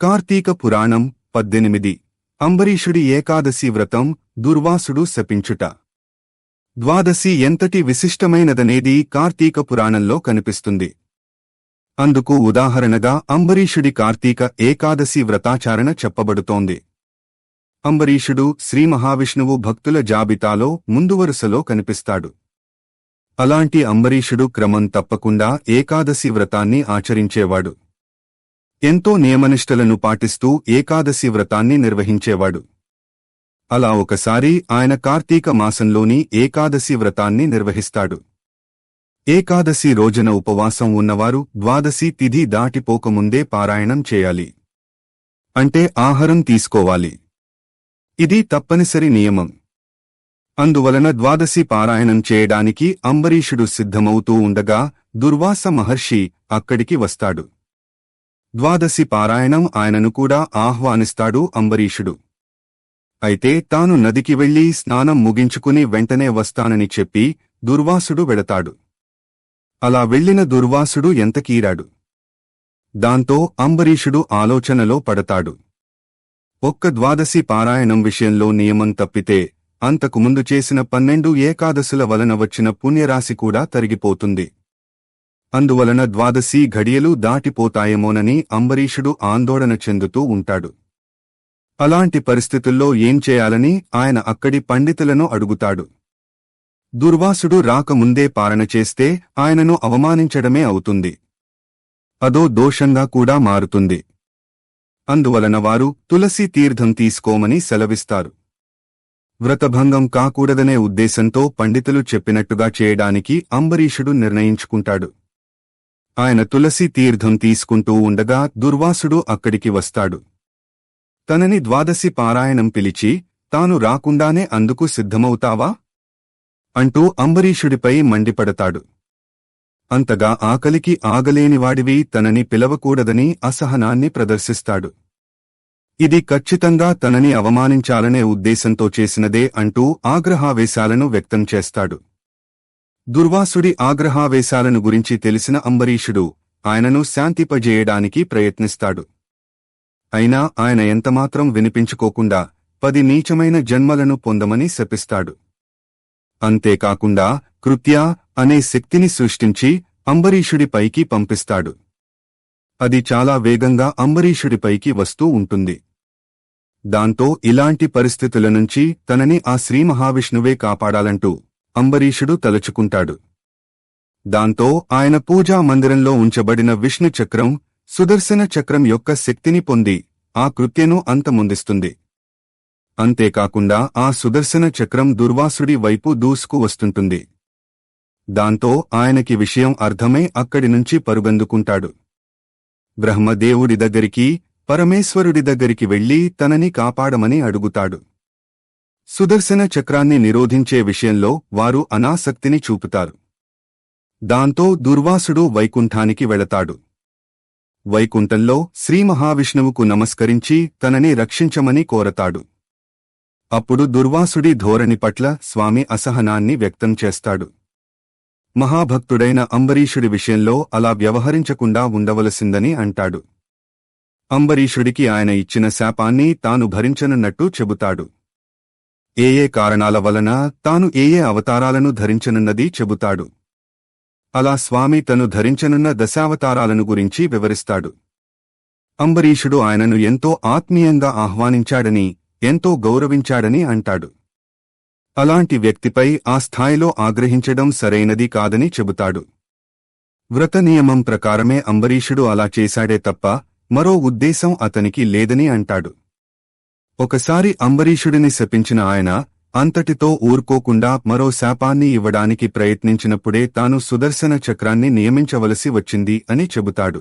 కార్తీక పురాణం పద్దెనిమిది. అంబరీషుడి ఏకాదశి వ్రతం దుర్వాసుడు శపించుట. ద్వాదశి ఎంతటి విశిష్టమైనదనేది కార్తీక పురాణంలో కనిపిస్తుంది. అందుకు ఉదాహరణగా అంబరీషుడి కార్తీక ఏకాదశి వ్రతాచారణ చెప్పబడుతోంది. అంబరీషుడు శ్రీ మహావిష్ణువు భక్తుల జాబితాలో ముందువరుసలో కనిపిస్తాడు. అలాంటి అంబరీషుడు క్రమం తప్పకుండా ఏకాదశి వ్రతాన్ని ఆచరించేవాడు. ఎంతో నియమనిష్టలను పాటిస్తూ ఏకాదశి వ్రతాన్ని నిర్వహించేవాడు. అలా ఒకసారి ఆయన కార్తీక మాసంలోని ఏకాదశి వ్రతాన్ని నిర్వహిస్తాడు. ఏకాదశి రోజున ఉపవాసం ఉన్నవారు ద్వాదశి తిథి దాటిపోకముందే పారాయణం చేయాలి. అంటే ఆహారం తీసుకోవాలి. ఇది తప్పనిసరి నియమం. అందువలన ద్వాదశి పారాయణం చేయడానికి అంబరీషుడు సిద్ధమవుతూ ఉండగా దుర్వాస మహర్షి అక్కడికి వస్తాడు. ద్వాదశి పారాయణం ఆయనను కూడా ఆహ్వానిస్తాడు అంబరీషుడు. అయితే తాను నదికి వెళ్ళి స్నానం ముగించుకుని వెంటనే వస్తానని చెప్పి దుర్వాసుడు వెడతాడు. అలా వెళ్ళిన దుర్వాసుడు ఎంతకీరాడు? దాంతో అంబరీషుడు ఆలోచనలో పడతాడు. ఒక్క ద్వాదశి పారాయణం విషయంలో నియమం తప్పితే అంతకుముందు చేసిన పన్నెండు ఏకాదశుల వలన వచ్చిన పుణ్యరాశి కూడా తరిగిపోతుంది. అందువలన ద్వాదశి ఘడియలు దాటిపోతాయేమోనని అంబరీషుడు ఆందోళన చెందుతూ ఉంటాడు. అలాంటి పరిస్థితుల్లో ఏం చేయాలని ఆయన అక్కడి పండితులను అడుగుతాడు. దుర్వాసుడు రాకముందే పాలన చేస్తే ఆయనను అవమానించడమే అవుతుంది. అదో దోషంగా కూడా మారుతుంది. అందువలన వారు తులసి తీర్థం తీసుకోమని సెలవిస్తారు. వ్రతభంగం కాకూడదనే ఉద్దేశంతో పండితులు చెప్పినట్టుగా చేయడానికి అంబరీషుడు నిర్ణయించుకుంటాడు. ఆయన తులసి తీర్థం తీసుకుంటూ ఉండగా దుర్వాసుడు అక్కడికి వస్తాడు. తనని ద్వాదశి పారాయణం పిలిచి తాను రాకుండానే అందుకు సిద్ధమవుతావా అంటూ అంబరీషుడిపై మండిపడతాడు. అంతగా ఆకలికి ఆగలేనివాడివి తనని పిలవకూడదని అసహనాన్ని ప్రదర్శిస్తాడు. ఇది ఖచ్చితంగా తనని అవమానించాలనే ఉద్దేశంతో చేసినదే అంటూ ఆగ్రహావేశాలను వ్యక్తం చేస్తాడు. దుర్వాసుడి ఆగ్రహావేశాలను గురించి తెలిసిన అంబరీషుడు ఆయనను శాంతిపజేయడానికి ప్రయత్నిస్తాడు. అయినా ఆయన ఎంతమాత్రం వినిపించుకోకుండా పది నీచమైన జన్మలను పొందమని శపిస్తాడు. అంతేకాకుండా కృత్య అనే శక్తిని సృష్టించి అంబరీషుడిపైకి పంపిస్తాడు. అది చాలా వేగంగా అంబరీషుడిపైకి వస్తూ ఉంటుంది. దాంతో ఇలాంటి పరిస్థితుల నుంచి తనని ఆ శ్రీ మహావిష్ణువే కాపాడాలంటూ అంబరీషుడు తలుచుకుంటాడు. దాంతో ఆయన పూజా మందిరంలో ఉంచబడిన విష్ణు చక్రం సుదర్శన చక్రం యొక్క శక్తిని పొంది ఆ కృత్యను అంతమొందిస్తుంది. అంతేకాకుండా ఆ సుదర్శన చక్రం దుర్వాసుడి వైపు దూసుకు వస్తుంటుంది. దాంతో ఆయనకి విషయం అర్థమై అక్కడి నుంచి పరుగందుకుంటాడు. బ్రహ్మదేవుడి దగ్గరికి పరమేశ్వరుడి దగ్గరికి వెళ్ళి తనని కాపాడమని అడుగుతాడు. సుదర్శన చక్రాన్ని నిరోధించే విషయంలో వారు అనాసక్తిని చూపుతారు. దాంతో దుర్వాసుడు వైకుంఠానికి వెళతాడు. వైకుంఠంలో శ్రీ మహావిష్ణువుకు నమస్కరించి తనని రక్షించమని కోరతాడు. అప్పుడు దుర్వాసుడి ధోరణి పట్ల స్వామి అసహనాన్ని వ్యక్తం చేస్తాడు. మహాభక్తుడైన అంబరీషుడి విషయంలో అలా వ్యవహరించకుండా ఉండవలసిందని అంటాడు. అంబరీషుడికి ఆయన ఇచ్చిన శాపాన్ని తాను భరించనున్నట్టు చెబుతాడు. ఏయే కారణాల వలన తాను ఏయే అవతారాలను ధరించనున్నది చెబుతాడు. అలా స్వామి తను ధరించనున్న దశావతారాలను గురించి వివరిస్తాడు. అంబరీషుడు ఆయనను ఎంతో ఆత్మీయంగా ఆహ్వానించాడని ఎంతో గౌరవించాడని అంటాడు. అలాంటి వ్యక్తిపై ఆ స్థాయిలో ఆగ్రహించడం సరైనది కాదని చెబుతాడు. వ్రత నియమం ప్రకారమే అంబరీషుడు అలా చేశాడే తప్ప మరో ఉద్దేశం అతనికి లేదని అంటాడు. ఒకసారి అంబరీషుడిని శపించిన ఆయన అంతటితో ఊరుకోకుండా మరో శాపాన్ని ఇవ్వడానికి ప్రయత్నించినప్పుడే తాను సుదర్శన చక్రాన్ని నియమించవలసి వచ్చింది అని చెబుతాడు.